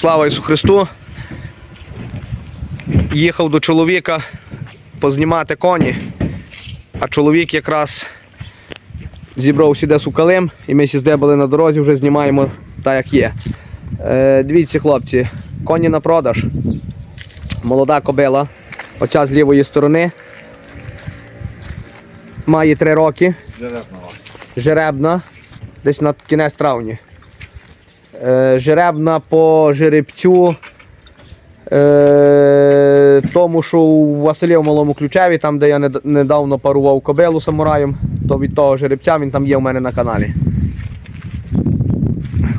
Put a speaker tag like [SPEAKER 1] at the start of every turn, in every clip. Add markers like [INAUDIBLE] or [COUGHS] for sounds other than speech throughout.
[SPEAKER 1] Слава Ісу Христу. Їхав до чоловіка познімати коні, а чоловік якраз зібрав сюди сукалим, і ми сіздебали на дорозі, вже знімаємо так, як є. Е, дивіться, хлопці, коні на продаж. Молода кобила, оця з лівої сторони. Має три роки. Жеребна, десь на кінець травні. Е, жеребна по жеребцю. Е, тому що у Василі в малому ключеві, там де я недавно парував кобилу самураєм, то від того жеребця він там є у мене на каналі.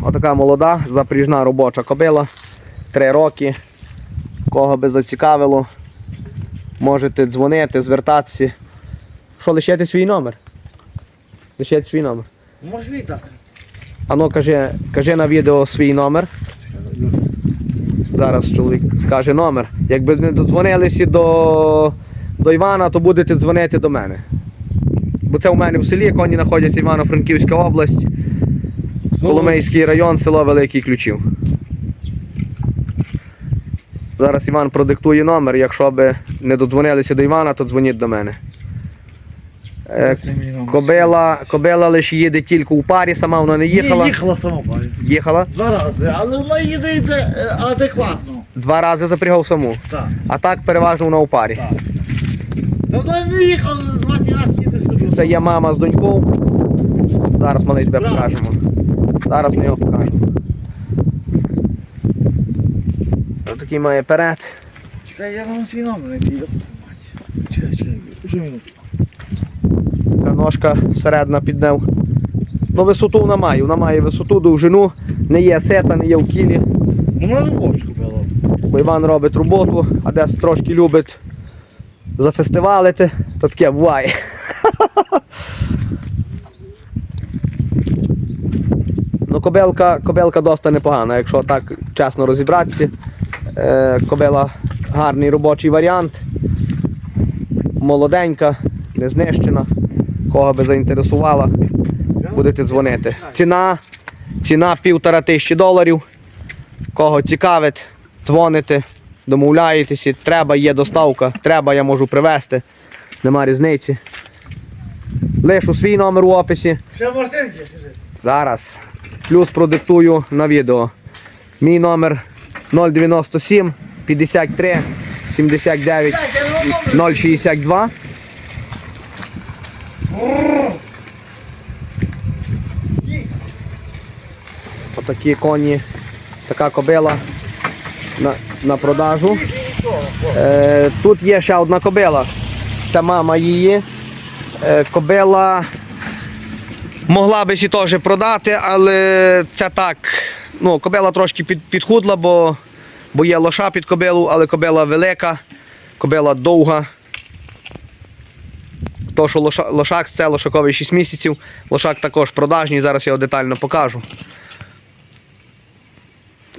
[SPEAKER 1] Отака молода, запріжна робоча кобила. Три роки. Кого би зацікавило, можете дзвонити, звертатися. Що, лишайте свій номер? Лишайте свій номер.
[SPEAKER 2] Може віддати.
[SPEAKER 1] Ану, кажи, кажи на відео свій номер. Зараз чоловік скаже номер. Якби не додзвонилися до, до Івана, то будете дзвонити до мене. Бо це у мене в селі, коні знаходяться Івано-Франківська область, Коломийський район, село Великий Ключів. Зараз Іван продиктує номер. Якщо би не додзвонилися до Івана, то дзвоніть до мене. Е, Кобила, кобила лише їде тільки у парі, сама вона не їхала.
[SPEAKER 2] Ні, їхала сама парі.
[SPEAKER 1] Їхала.
[SPEAKER 2] Два рази, але вона їде йде е, адекватно.
[SPEAKER 1] Два рази запрягав саму.
[SPEAKER 2] Так.
[SPEAKER 1] А так переважно вона у парі.
[SPEAKER 2] Так. Ну вона не їхала 20 разів їде сюди.
[SPEAKER 1] Це є мама з донькою. Зараз ми тебе покажемо. Зараз ми його покажемо. Ось такий має перед.
[SPEAKER 2] Чекай, я вам свій номер не. Чекай, чекай, уже минуту.
[SPEAKER 1] Ножка середна під ним. Ну висоту вона має. Вона має висоту, довжину, не є сета, не є в кілі.
[SPEAKER 2] Вона робочку була.
[SPEAKER 1] Бо Іван робить роботу, а десь трошки любить зафестивалити, то таке буває. [LAUGHS] Ну, кобелка, кобелка доста непогана, якщо так чесно розібратися. Е, кобела гарний робочий варіант. Молоденька, не знищена. Кого би заінтересувала, будете дзвонити. Ціна, ціна півтора тисячі доларів. Кого цікавить, дзвоните, домовляєтеся, треба, є доставка, треба, я можу привезти. Нема різниці. Лишу свій номер у описі. Зараз. Плюс продиктую на відео. Мій номер 097 53 79 062. Отакі коні, така кобила на, на продажу. Е, тут є ще одна кобила. Це мама її. Е, кобила могла би сі теж продати, але це так. Ну, кобила трошки під, підхудла, бо, бо є лоша під кобилу, але кобила велика, кобила довга. То, що лоша, лошак це лошаковий 6 місяців. Лошак також продажній, зараз я його детально покажу.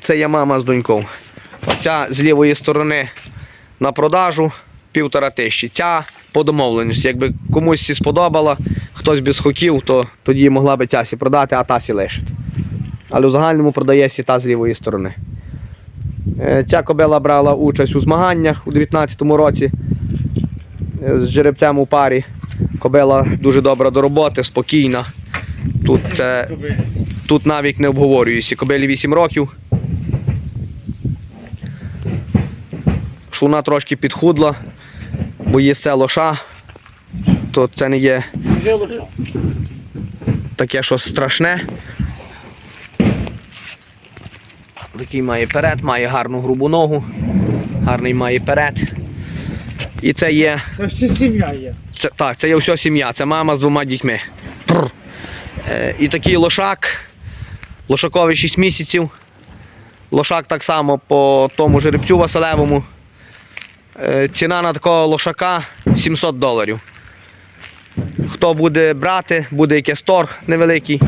[SPEAKER 1] Це є мама з донькою. Оця з лівої сторони на продажу півтора тисячі. Ця по домовленості. Якби комусь сі сподобала, хтось би схотів, то тоді могла би ця сі продати, а та сі лишити. Але в загальному продається та з лівої сторони. Е, Ця кобила брала участь у змаганнях у 2019 році е, з жеребцем у парі. Кобила дуже добра до роботи, спокійна. Тут, це, тут навіть не обговорюється. Кобилі 8 років. Вона трошки підхудла, бо є це лоша, то це не є таке щось страшне. Такий має перед, має гарну грубу ногу, гарний має перед. І це є.
[SPEAKER 2] Це ще сім'я є.
[SPEAKER 1] Це, так, це є вся сім'я, це мама з двома дітьми. Е, і такий лошак. Лошакові 6 місяців. Лошак так само по тому жеребцю Василевому. Е, ціна на такого лошака 700 доларів. Хто буде брати, буде якийсь торг невеликий.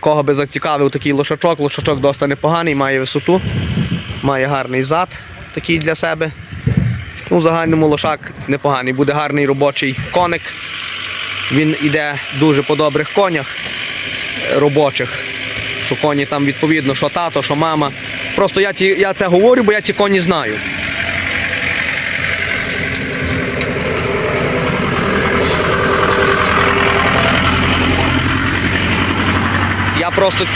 [SPEAKER 1] Кого би зацікавив такий лошачок, лошачок досить непоганий, має висоту, має гарний зад такий для себе. Ну, в загальному лошак непоганий, буде гарний робочий коник. Він йде дуже по добрих конях е, робочих. Що коні там відповідно, що тато, що мама. Просто я, ці, я це говорю, бо я ці коні знаю. Я просто,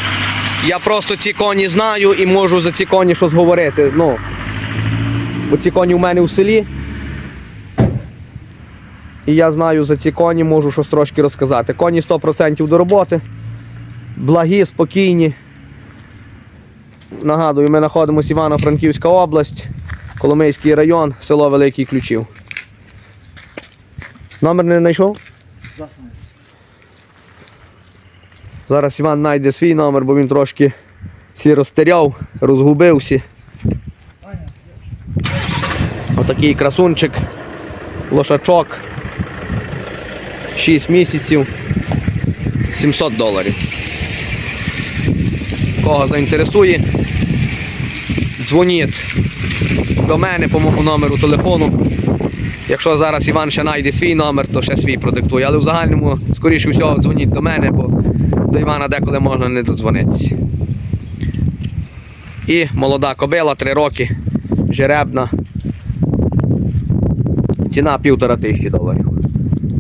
[SPEAKER 1] я просто ці коні знаю і можу за ці коні щось говорити. Ну, бо ці коні у мене в селі. І я знаю за ці коні, можу щось трошки розказати. Коні 100% до роботи. Благі, спокійні. Нагадую, ми знаходимося Івано-Франківська область, Коломийський район, село Великий Ключів. Номер не знайшов? Зараз Іван знайде свій номер, бо він трошки всі розтеряв, розгубився. Отакий красунчик, лошачок. 6 місяців. 700 доларів. Кого заінтересує, дзвоніть до мене по моєму номеру телефону. Якщо зараз Іван ще знайде свій номер, то ще свій продиктує. Але в загальному, скоріше всього, дзвоніть до мене, бо до Івана деколи можна не додзвонитися. І молода кобила, 3 роки, жеребна. Ціна півтора тисячі доларів.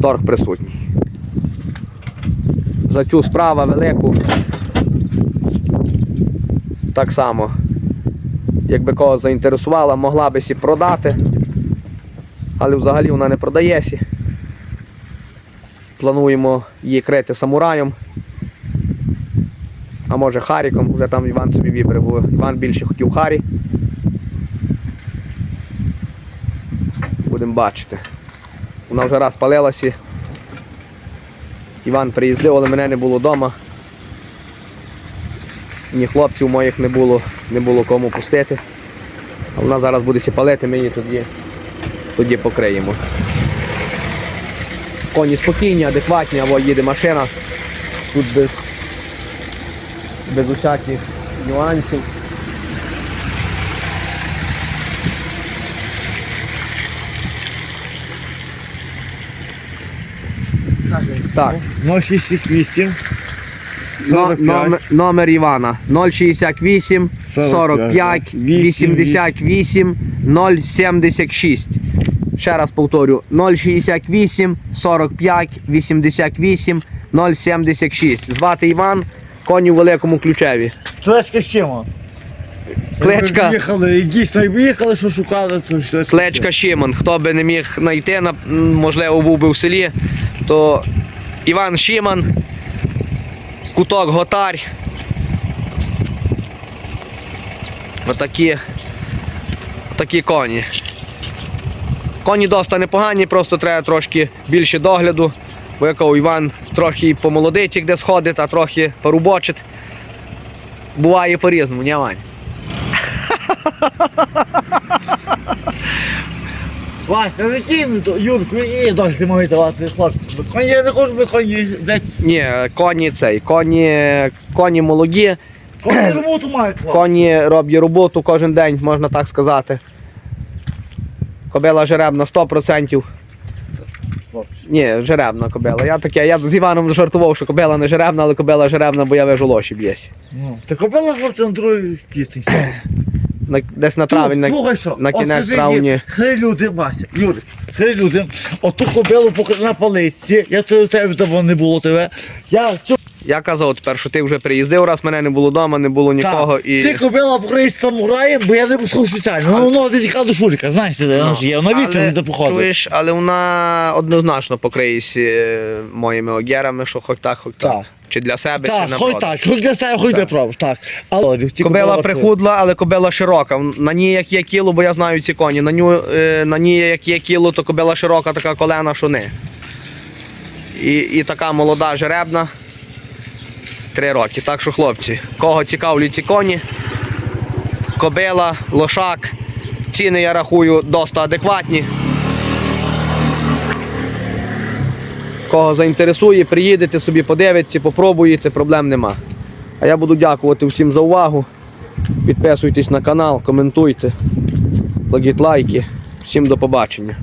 [SPEAKER 1] Торг присутній. За цю справу велику. Так само, якби кого заінтересувала, могла би сі продати. Але взагалі вона не продається. Плануємо її крити самураєм. А може Харіком, вже там Іван собі вибере, бо Іван більше хотів Харі. Будемо бачити. Вона вже раз палилася. Іван приїздив, але мене не було вдома. Ні хлопців моїх не було, не було кому пустити. А вона зараз буде сі палити, ми її тоді, тоді покриємо. Коні спокійні, адекватні, або їде машина. Тут без, без усяких нюансів. Так.
[SPEAKER 2] 068 45.
[SPEAKER 1] номер, номер Івана 068 45 88 076. Ще раз повторю 068 45 88 076. Звати Іван, коні у великому ключеві.
[SPEAKER 2] Клечка з чим?
[SPEAKER 1] Клечка.
[SPEAKER 2] І дійсно, якби їхали, що шукали, то щось.
[SPEAKER 1] Клечка Шимон. Хто би не міг знайти, на- м, можливо, був би в селі, то Іван Шиман, куток Готар. Отакі, такі коні. Коні досить непогані, просто треба трошки більше догляду. Бо я кажу, Іван трохи помолодить, де сходить, а трохи порубочить. Буває по-різному, ні, Вань?
[SPEAKER 2] Вася, зачем то Юрку і дощ ти можеш давати хлопці? Коні я не хочу, би коні, блядь,
[SPEAKER 1] Ні, коні цей, коні, коні молоді,
[SPEAKER 2] коні [COUGHS] роботу мають хлопці.
[SPEAKER 1] коні роблять роботу кожен день, можна так сказати. Кобила жеребна 100%.
[SPEAKER 2] Хлопці.
[SPEAKER 1] Ні, жеребна кобила. Я таке, я з Іваном жартував, що кобила не жеребна, але кобила жеребна, бо я вижу лоші б'єсь.
[SPEAKER 2] Ну, Та кобила хлопці на другій кістень. [COUGHS]
[SPEAKER 1] На, десь на травень, на,
[SPEAKER 2] Слухай, що?
[SPEAKER 1] на
[SPEAKER 2] от
[SPEAKER 1] кінець
[SPEAKER 2] скажи
[SPEAKER 1] травні.
[SPEAKER 2] їм, Хай люди, Вася, Юрик, хай люди, оту кобилу поки на палиці, я то тебе давно не було тебе. Я цю
[SPEAKER 1] Я казав тепер, що ти вже приїздив, раз мене не було вдома, не було нікого.
[SPEAKER 2] Так.
[SPEAKER 1] І...
[SPEAKER 2] Це кобила покриється самураєм, бо я не пускав спеціально. Ну, воно десь яка до Шурика, знаєш, де вона ж є, вона
[SPEAKER 1] але,
[SPEAKER 2] до походу.
[SPEAKER 1] чуєш, але вона однозначно покриється моїми огерами, що хоч так, хоч так.
[SPEAKER 2] Так.
[SPEAKER 1] Чи для себе,
[SPEAKER 2] Так,
[SPEAKER 1] чи на
[SPEAKER 2] хоч так, хоч для себе, хоч для прав, так. Але
[SPEAKER 1] Кобила
[SPEAKER 2] кобила
[SPEAKER 1] прихудла, але кобила широка. На ній як є кіло, бо я знаю ці коні. На, ню, е, на ній як є кіло, то кобила широка, така колена, що не. І, і така молода жеребна. Три роки. Так що, хлопці, кого цікавлять ці коні, кобила, лошак. Ціни я рахую досить адекватні. Кого заінтересує, приїдете собі, подивитеся, попробуєте, проблем нема. А я буду дякувати всім за увагу. Підписуйтесь на канал, коментуйте, кладіть лайки. Всім до побачення.